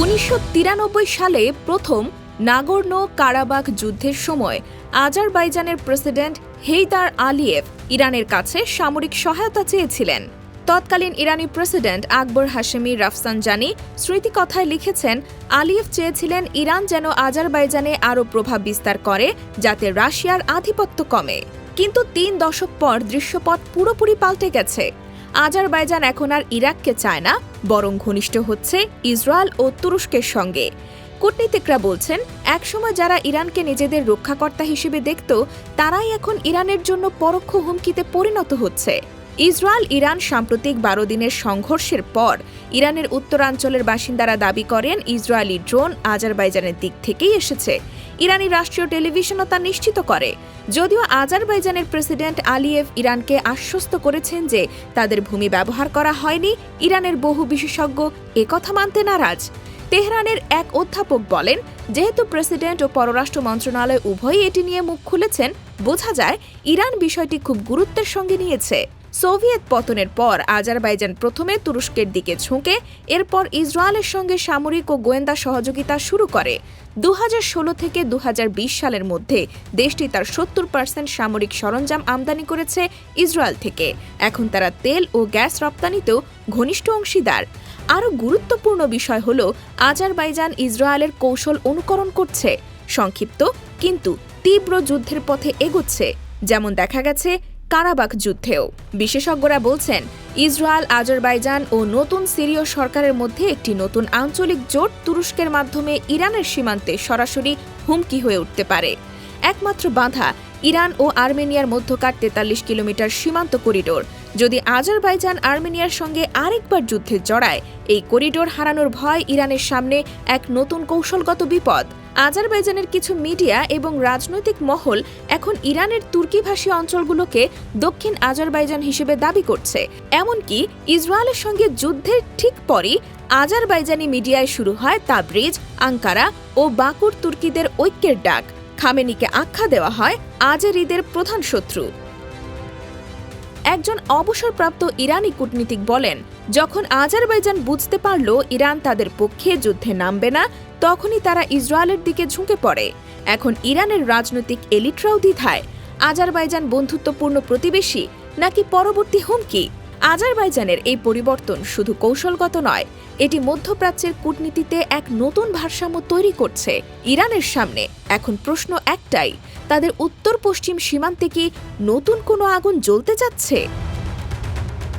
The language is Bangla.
উনিশশো তিরানব্বই সালে প্রথম নাগর্নো কারাবাখ যুদ্ধের সময় আজারবাইজানের প্রেসিডেন্ট হেইদার আলিয়েভ ইরানের কাছে সামরিক সহায়তা চেয়েছিলেন। তৎকালীন ইরানি প্রেসিডেন্ট আকবর হাশেমি রাফসানজানি স্মৃতিকথায় লিখেছেন, আলিয়েভ চেয়েছিলেন ইরান যেন আজারবাইজানে আরও প্রভাব বিস্তার করে, যাতে রাশিয়ার আধিপত্য কমে। কিন্তু তিন দশক পর দৃশ্যপট পুরোপুরি পাল্টে গেছে। আজারবাইজান এখন আর ইরাককে চায় না বরং ঘনিষ্ঠ হচ্ছে ইসরায়েল ও তুরস্কের সঙ্গে। কূটনীতিকরা বলছেন, একসময় যারা ইরানকে নিজেদের রক্ষাকর্তা হিসেবে দেখত, তারাই এখন ইরানের জন্য পরোক্ষ হুমকিতে পরিণত হচ্ছে। ইসরায়েল ইরান সাম্প্রতিক বারো দিনের সংঘর্ষের পর ইরানের উত্তরাঞ্চলের বাসিন্দারা দাবি করেন ইসরায়েলি ড্রোন আজারবাইজানের দিক থেকেই এসেছে। ইরানি রাষ্ট্রীয় টেলিভিশনও তা নিশ্চিত করে। যদিও আজারবাইজানের প্রেসিডেন্ট আলিয়েভ ইরানকে আশ্বস্ত করেছেন যে তাদের ভূমি ব্যবহার করা হয়নি, ইরানের বহু বিশেষজ্ঞ একথা মানতে নারাজ। তেহরানের এক অধ্যাপক বলেন, যেহেতু প্রেসিডেন্ট ও পররাষ্ট্র মন্ত্রণালয় উভয়ই এটি নিয়ে মুখ খুলেছেন, বোঝা যায় ইরান বিষয়টি খুব গুরুত্বের সঙ্গে নিয়েছে। সোভিয়েত পতনের পর আজারবাইজান প্রথমে তুরস্কের দিকে ঝুঁকে, এরপর ইসরায়েলের সঙ্গে সামরিক ও গোয়েন্দা সহযোগিতা শুরু করে। দুহাজার ষোলো থেকে দুহাজার বিশ সালের মধ্যে দেশটি তার সত্তর পার্সেন্ট সামরিক সরঞ্জাম আমদানি করেছে ইসরায়েল থেকে। এখন তারা তেল ও গ্যাস রপ্তানিতেও ঘনিষ্ঠ অংশীদার। আরও গুরুত্বপূর্ণ বিষয় হল, আজারবাইজান ইসরায়েলের কৌশল অনুকরণ করছে। সংক্ষিপ্ত, কিন্তু তীব্র যুদ্ধের পথে এগোচ্ছে। যেমন দেখা গেছে কারাবাখ যুদ্ধেও। বিশেষজ্ঞরা বলছেন, ইসরায়েল, আজারবাইজান ও নতুন সিরীয় সরকারের মধ্যে একটি নতুন আঞ্চলিক জোট তুরস্কের মাধ্যমে ইরানের সীমান্তে সরাসরি হুমকি হয়ে উঠতে পারে। একমাত্র বাধা ইরান ও আর্মেনিয়ার মধ্যকার তেতাল্লিশ কিলোমিটার সীমান্ত করিডোর। যদি আজারবাইজান আর্মেনিয়ার সঙ্গে আরেকবার যুদ্ধে জড়ায়, এই করিডোর হারানোর ভয় ইরানের সামনে এক নতুন কৌশলগত বিপদ। আজারবাইজানের কিছু মিডিয়া এবং রাজনৈতিক মহল এখন ইরানের তুর্কিভাষী অঞ্চলগুলোকে দক্ষিণ আজারবাইজান হিসেবে দাবি করছে। এমনকি ইসরায়েলের সঙ্গে যুদ্ধের ঠিক পরই আজারবাইজানি মিডিয়ায় শুরু হয় তাবরিজ, আঙ্কারা ও বাকুর তুর্কিদের ঐক্যের ডাক। খামেনিকে আখ্যা দেওয়া হয়, আজেরিদের প্রধান শত্রু। একজন অবসরপ্রাপ্ত ইরানি কূটনীতিক বলেন, যখন আজারবাইজান বুঝতে পারল ইরান তাদের পক্ষে যুদ্ধে নামবে না, তখনই তারা ইসরায়েলের দিকে ঝুঁকে পড়ে। এখন ইরানের রাজনৈতিক এলিটরাও দ্বিধায়। আজারবাইজান বন্ধুত্বপূর্ণ প্রতিবেশী নাকি পরবর্তী হুমকি? আজারবাইজানের এই পরিবর্তন শুধু কৌশলগত নয়, এটি মধ্যপ্রাচ্যের কূটনীতিতে এক নতুন ভারসাম্য তৈরি করছে। ইরানের সামনে এখন প্রশ্ন একটাই তাদের উত্তর পশ্চিম সীমান্তে কি নতুন কোনো আগুন জ্বলতে যাচ্ছে?